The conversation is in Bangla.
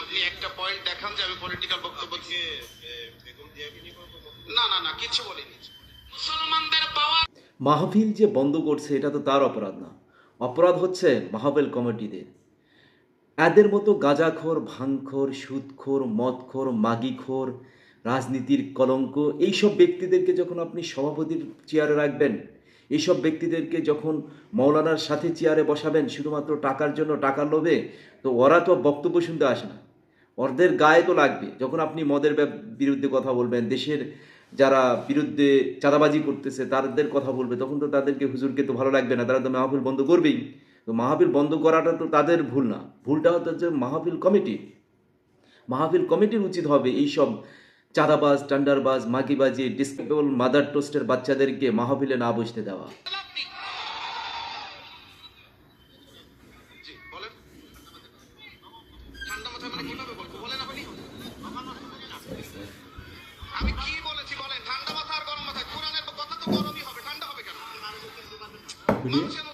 আপনি একটা পয়েন্ট দেখান যে আমি পলিটিক্যাল বক্তব্য বলছেন? না না না কিছু বলিনি। মুসলমানদের পাওয়ার মাহফিল যে বন্ধ করছে এটা তো তার অপরাধ না। অপরাধ হচ্ছে মাহফিল কমিটিদের। এদের মতো গাঁজাখোর ভাঙখোর সুদখোর মদখোর মাগিখোর রাজনীতির কলঙ্ক এইসব ব্যক্তিদেরকে যখন আপনি সভাপতির চেয়ারে রাখবেন এইসব ব্যক্তিদেরকে যখন মৌলানার সাথে চেয়ারে বসাবেন শুধুমাত্র টাকার জন্য টাকার লোভে তো ওরা তো বক্তব্য শুনতে আসে না। ওদের গায়ে তো লাগবে। যখন আপনি মদের বিরুদ্ধে কথা বলবেন, দেশের যারা বিরুদ্ধে চাঁদাবাজি করতেছে, তাদের কথা বলবে, তখন তো তাদেরকে হুজুরকে তো ভালো লাগবে না। তারা তো মাহফিল বন্ধ করবেই। তো মাহফিল বন্ধ করাটা তো তাদের ভুল না। ভুলটা হচ্ছে মাহফিল কমিটি। মাহফিল কমিটির উচিত হবে এইসব চাঁদাবাজ, টান্ডারবাজ, মাগিবাজি ডিসকেবল মাদার টোস্টের বাচ্চাদেরকে মাহফিলে না বসতে দেওয়া। মানে কীভাবে বলব? বলেন আপনি। আমি কি বলেছি বলেন? ঠান্ডা মাথা আর গরম মাথা। কোরআনের কথা তো গরমই হবে। ঠান্ডা হবে কেন? মানুষের